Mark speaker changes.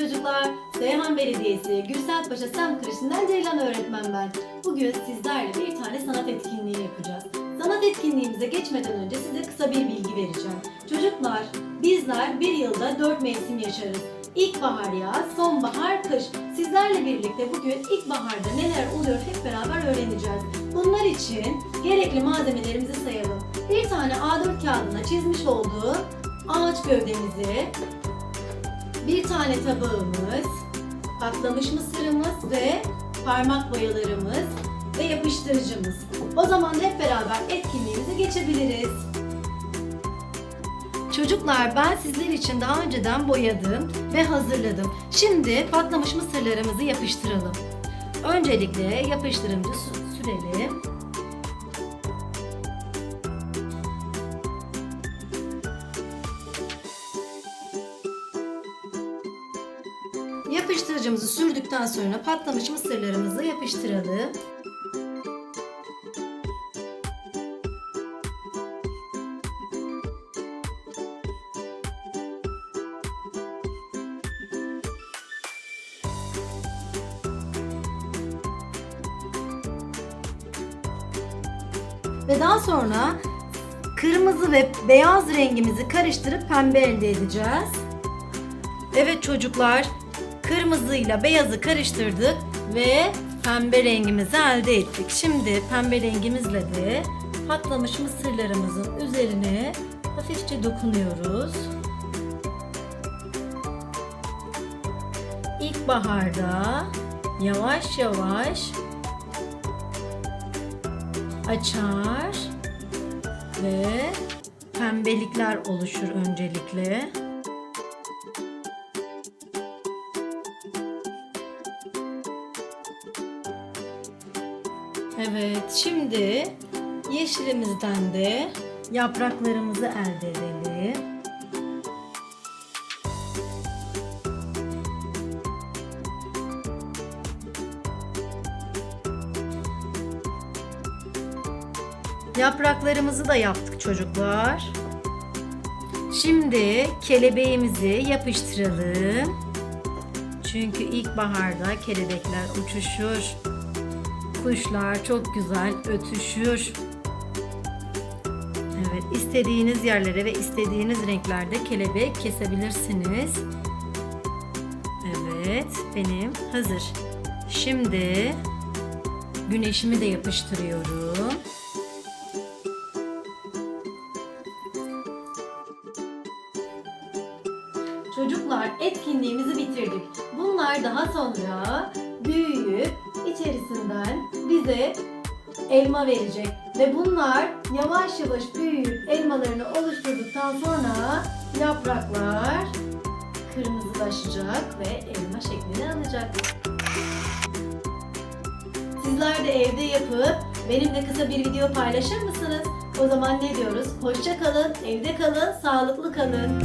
Speaker 1: çocuklar. Seyhan Belediyesi Gürsel Paşa Sem Kreşi'nden Ceylan öğretmen ben. Bugün sizlerle bir tane sanat etkinliği yapacağız. Sanat etkinliğimize geçmeden önce size kısa bir bilgi vereceğim. Çocuklar, bizler bir yılda dört mevsim yaşarız. İlkbahar yaz, sonbahar, kış. Sizlerle birlikte bugün ilkbaharda neler oluyor hep beraber öğreneceğiz. Bunlar için gerekli malzemelerimizi sayalım. Bir tane A4 kağıdına çizmiş olduğum ağaç gövdemizi, bir tane tabağımız, patlamış mısırımız ve parmak boyalarımız ve yapıştırıcımız. O zaman hep beraber etkinliğimize geçebiliriz. Çocuklar ben sizler için daha önceden boyadım ve hazırladım. Şimdi patlamış mısırlarımızı yapıştıralım. Öncelikle yapıştırıcı sü- sürelim. Yapıştırıcımızı sürdükten sonra patlamış mısırlarımızı yapıştıralım. Ve daha sonra kırmızı ve beyaz rengimizi karıştırıp pembe elde edeceğiz. Evet çocuklar, kırmızıyla beyazı karıştırdık ve pembe rengimizi elde ettik. Şimdi pembe rengimizle de patlamış mısırlarımızın üzerine hafifçe dokunuyoruz. İlkbaharda yavaş yavaş açar ve pembelikler oluşur öncelikle. Evet, şimdi yeşilimizden de yapraklarımızı elde edelim. Yapraklarımızı da yaptık çocuklar. Şimdi kelebeğimizi yapıştıralım. Çünkü ilkbaharda kelebekler uçuşur. Kuşlar çok güzel ötüşür. Evet, istediğiniz yerlere ve istediğiniz renklerde kelebek kesebilirsiniz. Evet, benim hazır. Şimdi güneşimi de yapıştırıyorum. Çocuklar etkinliğimizi bitirdik. Bunlar daha sonra büyüyüp içerisinden bize elma verecek. Ve bunlar yavaş yavaş büyüyüp elmalarını oluşturduktan sonra yapraklar kırmızılaşacak ve elma şeklini alacak. Sizler de evde yapıp benimle kısa bir video paylaşır mısınız? O zaman ne diyoruz? Hoşça kalın, evde kalın, sağlıklı kalın.